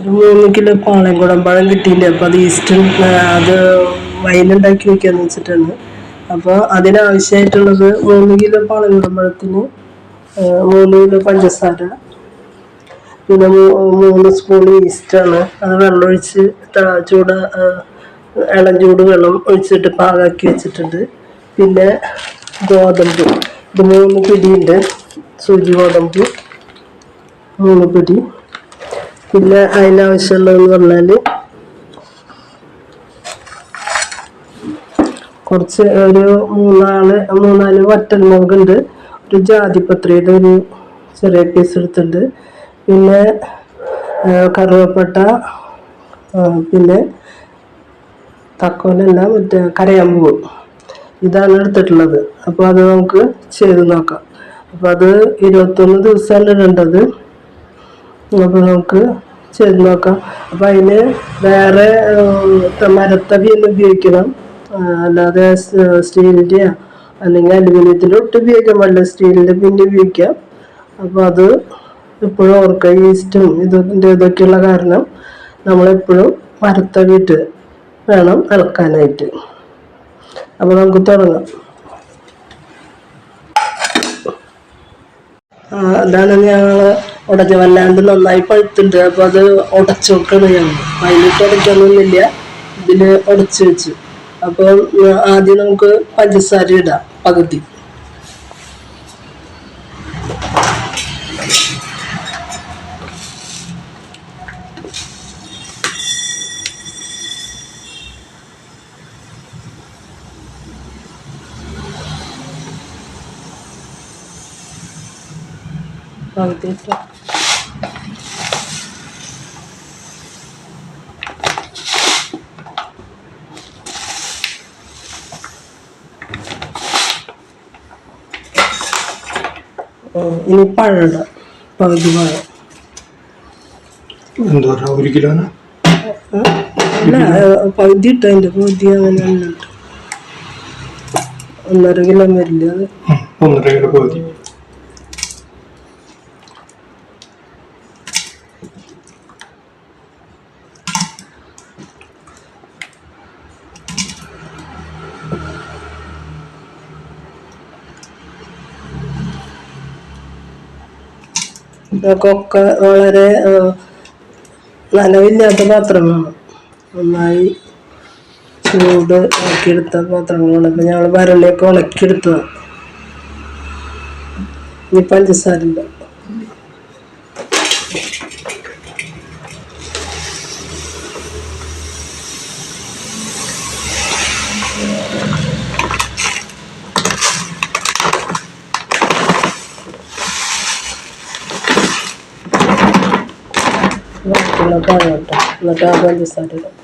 ഒരു മൂന്ന് കിലോ പാളയംകുടം പഴം കിട്ടിയില്ല? അപ്പോൾ അത് ഈസ്റ്റർ അത് വൈനുണ്ടാക്കി വെക്കാന്ന് വെച്ചിട്ടാണ്. അപ്പോൾ അതിനാവശ്യമായിട്ടുള്ളത് മൂന്ന് കിലോ പാളയംകുടം പഴത്തിന് മൂന്ന് കിലോ പഞ്ചസാര പിന്നെ മൂന്ന് സ്പൂൺ ഈസ്റ്റാണ് അത് വെള്ളമൊഴിച്ച് ചൂട് ഇളം ചൂട് വെള്ളം ഒഴിച്ചിട്ട് പാകാക്കി വെച്ചിട്ടുണ്ട്. പിന്നെ ഗോതമ്പ് ഇത് മൂന്ന് പിടിയുണ്ട്. സൂചി ഗോതമ്പ് മൂന്ന് പിടി. പിന്നെ അതിനാവശ്യമുള്ളതെന്ന് പറഞ്ഞാൽ കുറച്ച് ഒരു മൂന്നാൽ മൂന്നാൽ വറ്റൽമുളകുണ്ട് ഒരു ജാതിപത്രിയുടെ ഒരു ചെറിയ പീസ് എടുത്തിട്ടുണ്ട്. പിന്നെ കറുവപ്പട്ട പിന്നെ തക്കോലല്ല മറ്റേ കരയാമ്പൂ ഇതാണ് എടുത്തിട്ടുള്ളത്. അപ്പോൾ അത് നമുക്ക് ചെയ്ത് നോക്കാം. അപ്പോൾ അത് ഇരുപത്തൊന്ന് ദിവസമാണ് ഇടേണ്ടത്? അപ്പോൾ നമുക്ക് ചെയ്ത് നോക്കാം. അപ്പോൾ അതിന് വേറെ മരത്തവിയൊന്നും ഉപയോഗിക്കണം. അല്ലാതെ സ്റ്റീലിന്റെയോ അല്ലെങ്കിൽ അലുമിനിയത്തിന്റെ ഒട്ടും ഉപയോഗിക്കാൻ പാടില്ല. സ്റ്റീലിന്റെ പിന്നെ ഉപയോഗിക്കാം. അപ്പോൾ അത് എപ്പോഴും ഓർക്കുക ഈസ്റ്റും ഇതിന്റെ ഇതൊക്കെയുള്ള കാരണം നമ്മളെപ്പോഴും മരത്തവിയിട്ട് വേണം ഇളക്കാനായിട്ട് അപ്പോൾ നമുക്ക് തുടങ്ങാം. അതാണ് ഞങ്ങൾ ഉടഞ്ഞ വല്ലാണ്ട് നന്നായി പഴുത്തുണ്ട് അപ്പോൾ അത് ഉടച്ചു വെക്കണം ഞങ്ങൾ അതിലിട്ട് ഉടയ്ക്കാനൊന്നുമില്ല ഇതിൽ ഉടച്ചു വെച്ചു. അപ്പോൾ ആദ്യം നമുക്ക് പഞ്ചസാര ഇടാം. പകുതി. ഉം, ഇനി പഴം ഇടാം പകുതി പഴം. എന്താ ഒരു കിലോന്? പകുതി ഇട്ട അതിന്റെ പകുതി അങ്ങനെ ഒന്നര കിലോ വരില്ല ഒന്നര കിലോ പകുതി. ഇതൊക്കെ വളരെ നനവില്ലാത്ത പാത്രമാണ് നന്നായി ചൂട് ആക്കിയെടുത്ത പാത്രങ്ങളാണ്. ഇപ്പം ഞങ്ങൾ വരളിയൊക്കെ ഉണക്കിയെടുത്തതാണ് ഇനി പഞ്ചസാര ഉണ്ട് കേട്ടോ എന്നിട്ട്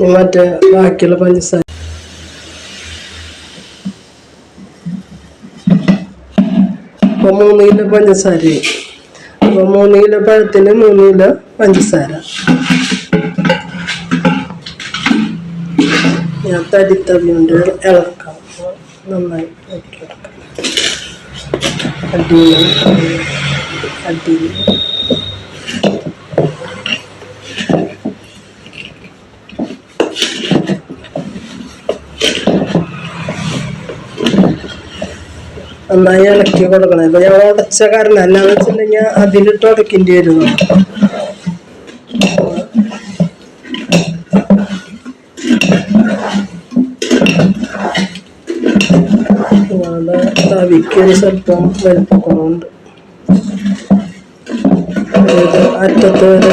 മറ്റേ ബാക്കിയുള്ള പഞ്ചസാര. അപ്പോൾ മൂന്ന് കിലോ പഞ്ചസാര അപ്പോൾ മൂന്ന് കിലോ പഴത്തിന് മൂന്ന് കിലോ പഞ്ചസാര. ഞാൻ തടിത്തവി കൊണ്ട് ഇളക്കാം. നന്നായി ഇളക്കി അടിയിൽ. നന്നായി ഇളക്കി കൊടുക്കണം ഞാൻ ഉടച്ച കാരണം അല്ലാന്ന് വെച്ചിട്ടുണ്ടെങ്കിൽ അതിലിട്ട് ഉടക്കേണ്ടി വരുന്നു. ഇവിടെ തവിക്ക് ഒരു സ്വല്പം വലിപ്പക്കുറവുണ്ട് അറ്റത്ത് വരെ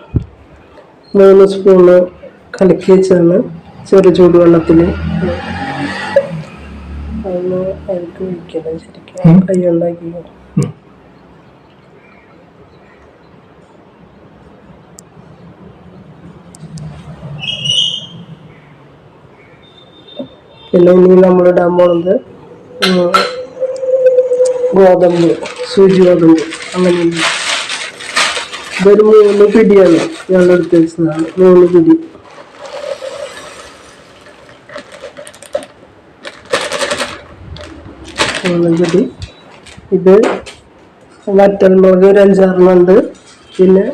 മൂന്ന് സ്പൂണ് കലക്കി വെച്ചാണ് ചെറു ചൂടുവെള്ളത്തിൽ അതൊന്ന് അതിലേക്ക് ഒഴിക്കണം ശരിക്കും. കൈ ഉണ്ടാക്കി പിന്നെ ഇനി നമ്മൾ ഇടാൻ പോണത് ഗോതമ്പ് സൂചി ഗോതമ്പ്. അങ്ങനെ ഇതൊരു മൂന്ന് പിടിയാണ്. ഞങ്ങൾ എടുത്ത് വെച്ചതാണ്. മൂന്ന് പിടി. മൂന്ന് പിടി. ഇത് വറ്റൽമുളക് ഒരു അഞ്ചാറെണ്ണം ഉണ്ട്. പിന്നെ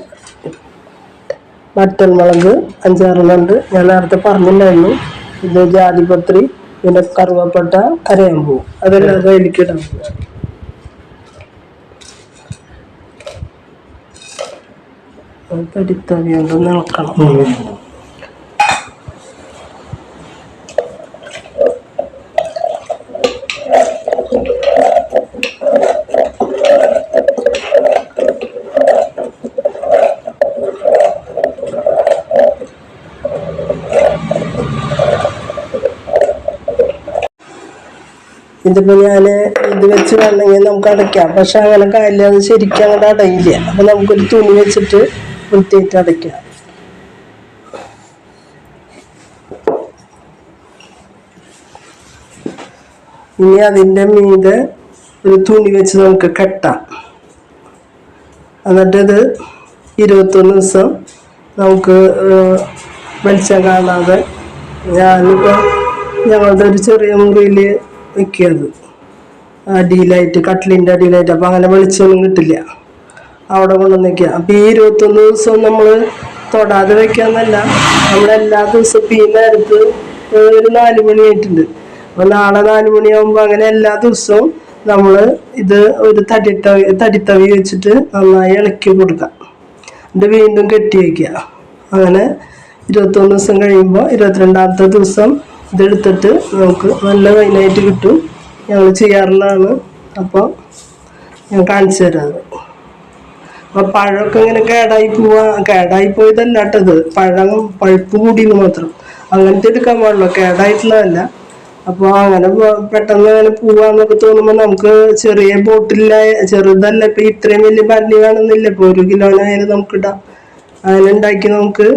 വറ്റൽമുളക് അഞ്ചാറെണ്ണം ഉണ്ട്. ഞാൻ നേരത്തെ പറഞ്ഞില്ലായിരുന്നു. ഇത് ജാതിപത്രി പിന്നെ കറുവപ്പട്ട കരയാമ്പൂ. അതെല്ലാം എനിക്ക് പോകും തടിത്തവി ഒന്ന് നിളക്കണം. ഇതിപ്പോ ഞാൻ ഇത് വെച്ച് വേണമെങ്കിൽ നമുക്ക് അടയ്ക്കാം. പക്ഷെ അങ്ങനെ കാര്യമില്ല. അത് ശരിക്കും അങ്ങോട്ട് അടയില്ല. അപ്പൊ നമുക്കൊരു തുണി വെച്ചിട്ട് വൃത്തിയായിട്ട് അടയ്ക്കുക. ഇനി അതിന്റെ മീതെ ഒരു തുണി വെച്ച് നമുക്ക് കെട്ടാം. എന്നിട്ടത് ഇരുപത്തൊന്ന് ദിവസം നമുക്ക് വെളിച്ചം കാണാതെ ഞാനിപ്പോൾ ഞങ്ങളുടെ ഒരു ചെറിയ മുറിയിൽ വെക്കിയത്. അടിയിലായിട്ട് കട്ടിലിന്റെ അടിയിലായിട്ട് അപ്പോൾ അങ്ങനെ വെളിച്ചമൊന്നും കിട്ടില്ല. അവിടെ കൊണ്ടുവന്ന് വെക്കുക അപ്പം ഈ ഇരുപത്തൊന്ന് ദിവസം നമ്മൾ തൊടാതെ വെക്കാന്നല്ല നമ്മൾ എല്ലാ ദിവസവും ഇപ്പം നേരത്ത് ഒരു നാല് മണിയായിട്ടുണ്ട് അപ്പം നാളെ നാല് മണിയാകുമ്പോൾ അങ്ങനെ എല്ലാ ദിവസവും നമ്മൾ ഇത് ഒരു തടിത്തവി തടിത്തവി വെച്ചിട്ട് നന്നായി ഇളക്കി കൊടുക്കാം എന്നിട്ട് വീണ്ടും കെട്ടി വയ്ക്കുക അങ്ങനെ ഇരുപത്തൊന്ന് ദിവസം കഴിയുമ്പോൾ ഇരുപത്തിരണ്ടാമത്തെ ദിവസം ഇതെടുത്തിട്ട് നമുക്ക് നല്ല വൈനായിട്ട് കിട്ടും. ഞങ്ങൾ ചെയ്യാറുള്ളതാണ്. അപ്പോൾ ഞാൻ കാണിച്ചു തരാം അത് അപ്പോൾ പഴമൊക്കെ ഇങ്ങനെ കേടായി പോവാ കേടായി പോയതല്ല കേട്ടത് പഴം പഴുപ്പ് കൂടിയെന്ന് മാത്രം. അങ്ങനത്തെ എടുക്കാൻ പാടുള്ളൂ കേടായിട്ടുള്ളതല്ല. അപ്പോൾ അങ്ങനെ പെട്ടെന്ന് അങ്ങനെ പോവാന്നൊക്കെ തോന്നുമ്പോൾ നമുക്ക് ചെറിയ ബോട്ടില്ല ചെറുതല്ല. ഇപ്പൊ ഇത്രയും വലിയ ഭരണി വേണമെന്നില്ല ഇപ്പൊ ഒരു കിലോനായാലും നമുക്ക് ഇടാം അങ്ങനെ ഉണ്ടാക്കി നമുക്ക്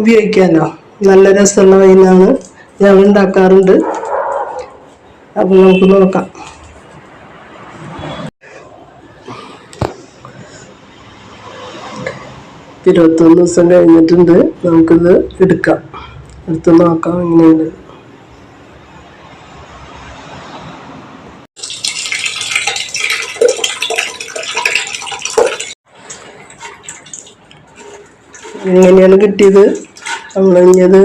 ഉപയോഗിക്കാമല്ലോ നല്ല രസമുള്ള വൈനാണ് ഞങ്ങൾ ഉണ്ടാക്കാറുണ്ട്. അപ്പോൾ നമുക്ക് നോക്കാം. ഇരുപത്തൊന്ന് ദിവസം കഴിഞ്ഞിട്ടുണ്ട്. നമുക്കിത് എടുക്കാം. എടുത്ത് നോക്കാം. എങ്ങനെയുണ്ട്? എങ്ങനെയാണ് കിട്ടിയത്? നമ്മൾ ഇനിയത്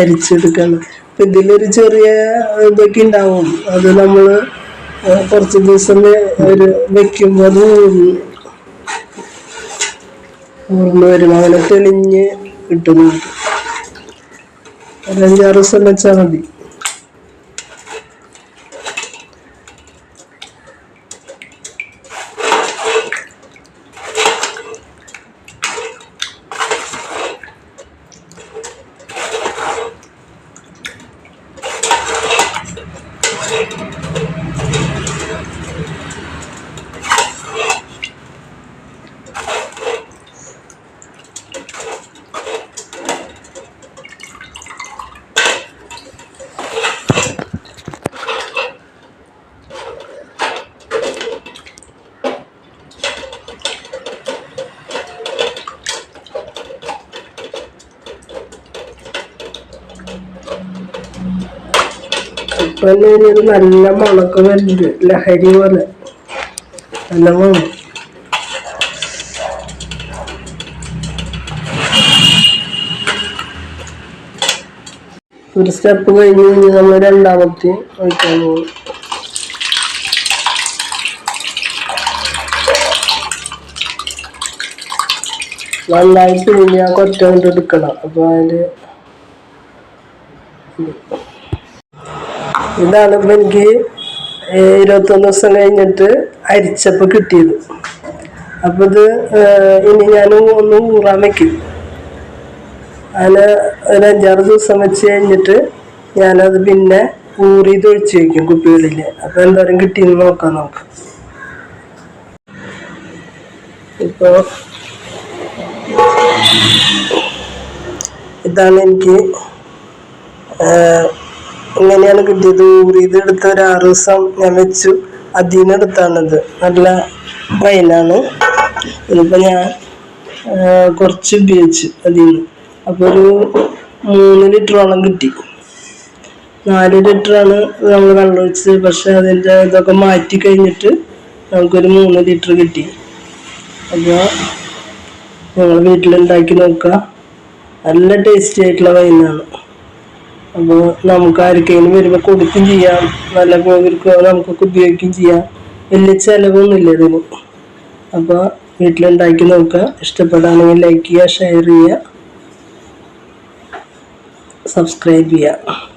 അരിച്ചെടുക്കണം. അപ്പം ഇതിലൊരു ചെറിയ ഇതൊക്കെ ഉണ്ടാവും. അത് നമ്മൾ കുറച്ച് ദിവസം ഒരു അത് ഊർന്ന് വരും അങ്ങനെ തെളിഞ്ഞ് കിട്ടുന്നുണ്ട് അഞ്ചാറ് ദിവസം വെച്ചാൽ മതി. ഇപ്പൊ തന്നെ നല്ല മുളക്ക് വരുന്നുണ്ട്. ലഹരി പോലെ. നല്ല മണം. ഒരു സ്റ്റെപ്പ് കഴിഞ്ഞ് കഴിഞ്ഞ് നമ്മൾ രണ്ടാമത്തെ ഒഴിക്കാൻ പോകും നന്നായി പിഴിഞ്ഞ് ആ കൊറ്റ കൊണ്ട് എടുക്കണം. അപ്പോൾ അതിൽ ഇതാണ് ഇപ്പം എനിക്ക് ഇരുപത്തൊന്ന് ദിവസം കഴിഞ്ഞിട്ട് അരിച്ചപ്പോൾ കിട്ടിയത്. അപ്പോൾ ഇത് ഇനി ഞാൻ ഒന്ന് ഊറാൻ വെക്കും. അതിന് ഒരു അഞ്ചാറ് ദിവസം വെച്ച് കഴിഞ്ഞിട്ട് ഞാനത് പിന്നെ ഊറി ഒഴിച്ച് വയ്ക്കും കുപ്പികളിൽ അപ്പോൾ എന്തോരം കിട്ടിയെന്ന് നോക്കാം നമുക്ക്. ഇപ്പോൾ ഇതാണ് എനിക്ക് ഇങ്ങനെയാണ് കിട്ടിയത്. ഊറിയത് എടുത്ത ഒരു ആറ് ദിവസം ഞാൻ വെച്ചു. അതിൽ നിന്ന് നല്ല വൈനാണ് ഇതിപ്പോൾ ഞാൻ കുറച്ച് ഉപയോഗിച്ചു അതിൽ നിന്ന് അപ്പോൾ ഒരു മൂന്ന് ലിറ്ററോളം കിട്ടി. നാല് ലിറ്ററാണ് നമ്മൾ വെള്ളം ഒഴിച്ചത്. പക്ഷെ അതിന്റെ ഇതൊക്കെ മാറ്റി കഴിഞ്ഞിട്ട് നമുക്കൊരു മൂന്ന് ലിറ്റർ കിട്ടി. അപ്പോൾ ഞങ്ങൾ വീട്ടിലുണ്ടാക്കി നോക്കുക. നല്ല ടേസ്റ്റി ആയിട്ടുള്ള വൈനാണ് അപ്പോൾ നമുക്ക് ആർക്കെങ്കിലും വരുമ്പോൾ കൊടുക്കുകയും ചെയ്യാം. നല്ല ഇവർക്ക് നമുക്കൊക്കെ ഉപയോഗിക്കുകയും ചെയ്യാം. വലിയ ചിലവൊന്നുമില്ല ഇതിന്. അപ്പോൾ വീട്ടിലുണ്ടാക്കി നോക്കുക. ഇഷ്ടപ്പെടുകയാണെങ്കിൽ ലൈക്ക് ചെയ്യുക ഷെയർ ചെയ്യുക സബ്സ്ക്രൈബ് ചെയ്യുക.